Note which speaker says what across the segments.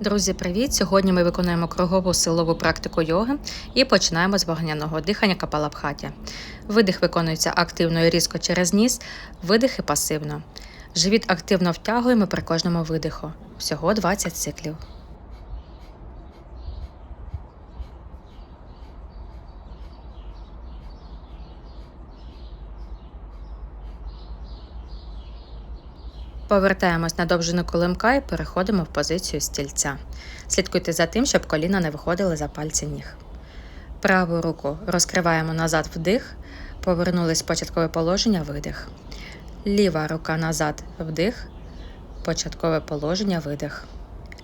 Speaker 1: Друзі, привіт! Сьогодні ми виконуємо кругову силову практику йоги і починаємо з вогняного дихання капалабхаті. Видих виконується активно і різко через ніс, видихи пасивно. Живіт активно втягуємо при кожному видиху. Всього 20 циклів. Повертаємось на довжину килимка і переходимо в позицію стільця. Слідкуйте за тим, щоб коліна не виходили за пальці ніг. Праву руку розкриваємо назад вдих, повернулись в початкове положення видих. Ліва рука назад вдих, початкове положення видих.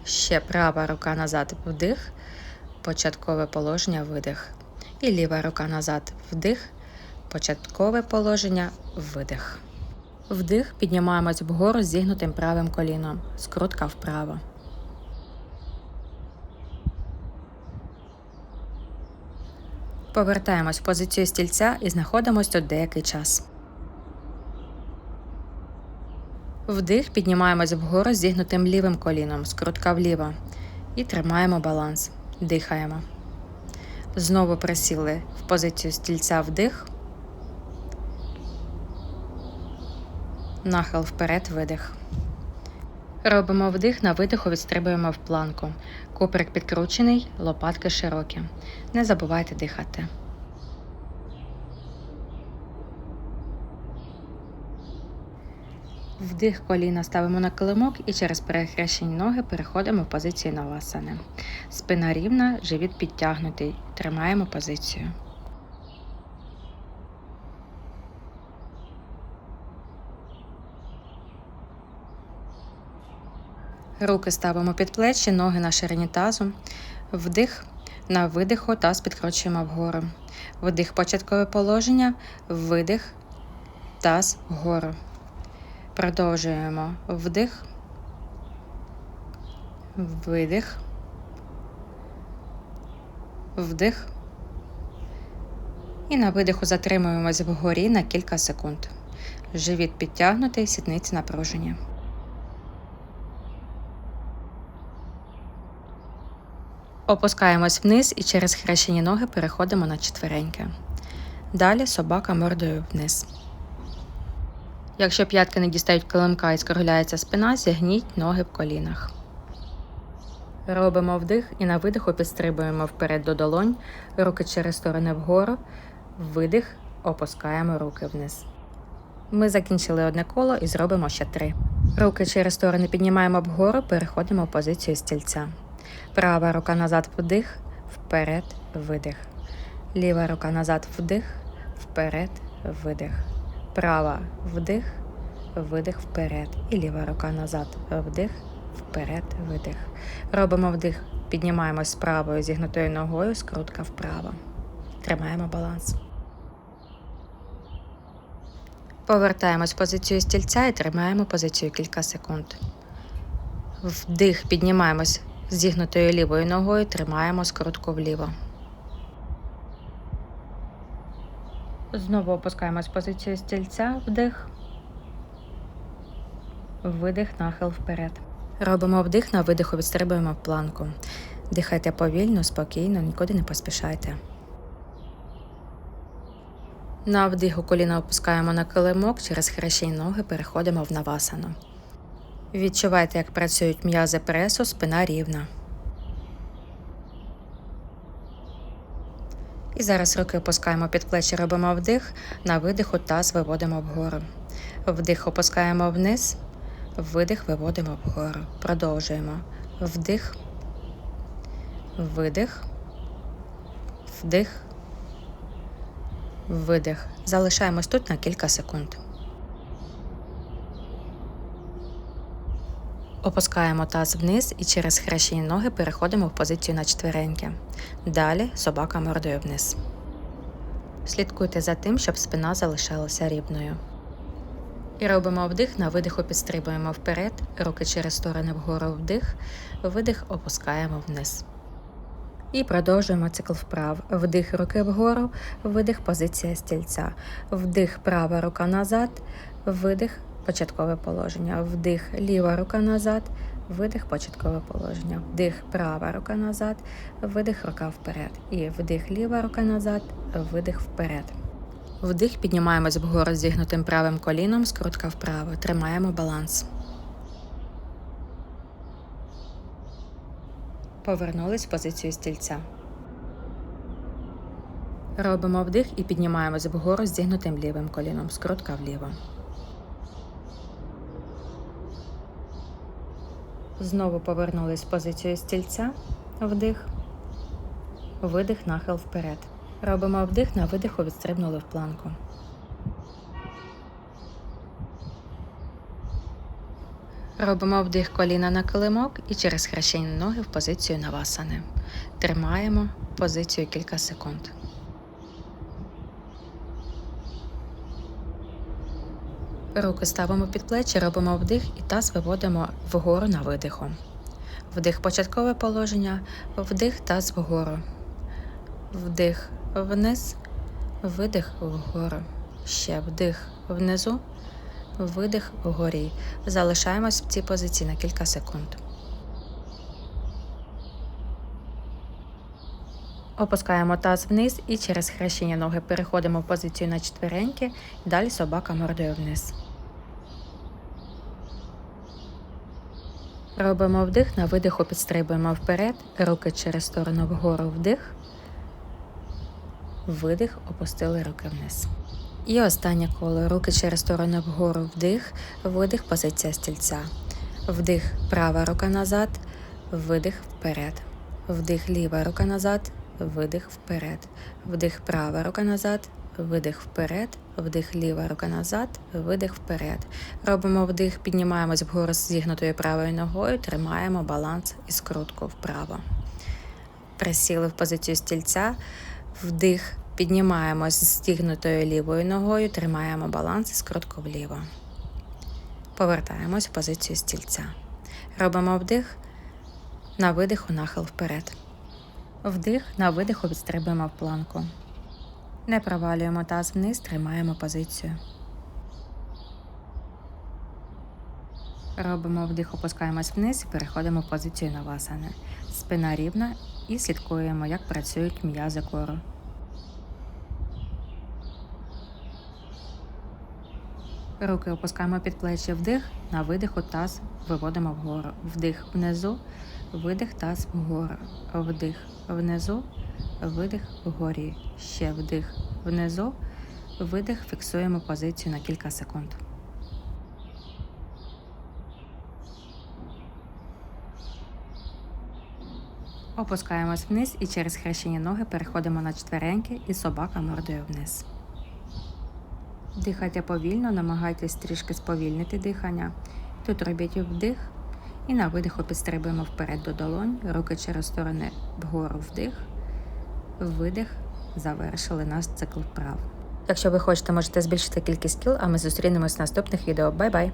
Speaker 1: Ще права рука назад вдих, початкове положення видих. І ліва рука назад вдих, початкове положення видих. Вдих, піднімаємось вгору зігнутим правим коліном. Скрутка вправо. Повертаємось в позицію стільця і знаходимось тут деякий час. Вдих, піднімаємось вгору зігнутим лівим коліном. Скрутка вліво. І тримаємо баланс. Дихаємо. Знову присіли в позицію стільця вдих. Нахил вперед, видих. Робимо вдих, на видиху відстрибуємо в планку. Куприк підкручений, лопатки широкі. Не забувайте дихати. Вдих коліна ставимо на килимок і через перехрещені ноги переходимо в позицію навасани. Спина рівна, живіт підтягнутий. Тримаємо позицію. Руки ставимо під плечі, ноги на ширині тазу. Вдих на видиху, таз підкручуємо вгору. Вдих початкове положення, видих, таз вгору. Продовжуємо вдих, видих, вдих. І на видиху затримуємось вгорі на кілька секунд. Живіт підтягнутий, сідниці напружені. Опускаємось вниз і через хрещені ноги переходимо на четвереньки. Далі собака мордою вниз. Якщо п'ятки не дістають килимка і скругляється спина, зігніть ноги в колінах. Робимо вдих і на видиху підстрибуємо вперед до долонь, руки через сторони вгору, видих, опускаємо руки вниз. Ми закінчили одне коло і зробимо ще три. Руки через сторони піднімаємо вгору, переходимо в позицію стільця. Права рука назад вдих, вперед, видих. Ліва рука назад вдих, вперед, видих. Права вдих, видих вперед. І ліва рука назад вдих, вперед, видих. Робимо вдих, піднімаємось з правою зігнутою ногою, скрутка вправо. Тримаємо баланс. Повертаємось в позицію стільця і тримаємо позицію кілька секунд. Вдих, піднімаємось зігнутою лівою ногою, тримаємо скрутку вліво. Знову опускаємось в позицію стільця, вдих, видих, нахил вперед. Робимо вдих, на видиху відстрибуємо в планку. Дихайте повільно, спокійно, нікуди не поспішайте. На вдиху коліна опускаємо на килимок, через хрещені ноги переходимо в навасану. Відчувайте, як працюють м'язи пресу, спина рівна. І зараз руки опускаємо під плечі, робимо вдих, на видиху таз виводимо вгору. Вдих опускаємо вниз, видих виводимо вгору. Продовжуємо. Вдих, видих, вдих, видих. Залишаємось тут на кілька секунд. Опускаємо таз вниз і через хрещені ноги переходимо в позицію на четвереньки. Далі собака мордою вниз. Слідкуйте за тим, щоб спина залишалася рівною. І робимо вдих, на видиху підстрибуємо вперед, руки через сторони вгору вдих, видих опускаємо вниз. І продовжуємо цикл вправ. Вдих руки вгору, видих позиція стільця. Вдих права рука назад, видих початкове положення. Вдих, ліва рука назад, видих, початкове положення. Вдих, права рука назад, видих, рука вперед. І вдих, ліва рука назад, видих вперед. Вдих, піднімаємось вгору з зігнутим правим коліном, скрутка вправо. Тримаємо баланс. Повернулись в позицію стільця. Робимо вдих і піднімаємось вгору з зігнутим лівим коліном. Скрутка вліво. Знову повернулись в позицію стільця. Вдих. Видих, нахил вперед. Робимо вдих, на видиху відстрибнули в планку. Робимо вдих коліна на килимок і через хрещені ноги в позицію навасани. Тримаємо позицію кілька секунд. Руки ставимо під плечі, робимо вдих і таз виводимо вгору на видиху. Вдих початкове положення, вдих таз вгору. Вдих вниз, видих вгору. Ще вдих внизу, видих вгорі. Залишаємось в цій позиції на кілька секунд. Опускаємо таз вниз і через хрещення ноги переходимо в позицію на четвереньки. Далі собака мордою вниз. Робимо вдих, на видиху підстрибуємо вперед, руки через сторону вгору вдих. Видих, опустили руки вниз. І останнє коло. Руки через сторону вгору вдих, видих, позиція стільця. Вдих, права рука назад, видих вперед. Вдих, ліва рука назад, видих вперед. Вдих, права рука назад, видих вперед. Вдих, ліва рука назад, видих вперед. Робимо вдих, піднімаємось вгору з зігнутою правою ногою, тримаємо баланс і скрутку вправо. Присіли в позицію стільця. Вдих, піднімаємось з стігнутою лівою ногою, тримаємо баланс і скрутку вліво. Повертаємось в позицію стільця. Робимо вдих, на видиху нахил вперед. Вдих, на видиху відстрибуємо в планку. Не провалюємо таз вниз, тримаємо позицію. Робимо вдих, опускаємось вниз і переходимо в позицію навасани. Спина рівна і слідкуємо, як працюють м'язи кору. Руки опускаємо під плечі вдих, на видиху таз виводимо вгору. Вдих внизу, видих таз вгору. Вдих внизу, видих вгорі. Ще вдих внизу, видих, фіксуємо позицію на кілька секунд. Опускаємось вниз і через хрещені ноги переходимо на четвереньки і собака мордою вниз. Дихайте повільно, намагайтесь трішки сповільнити дихання. Тут робіть вдих і на видиху підстрибуємо вперед до долонь, руки через сторони вгору вдих, видих, завершили наш цикл вправ. Якщо ви хочете, можете збільшити кількість кіл, а ми зустрінемось в наступних відео. Бай-бай!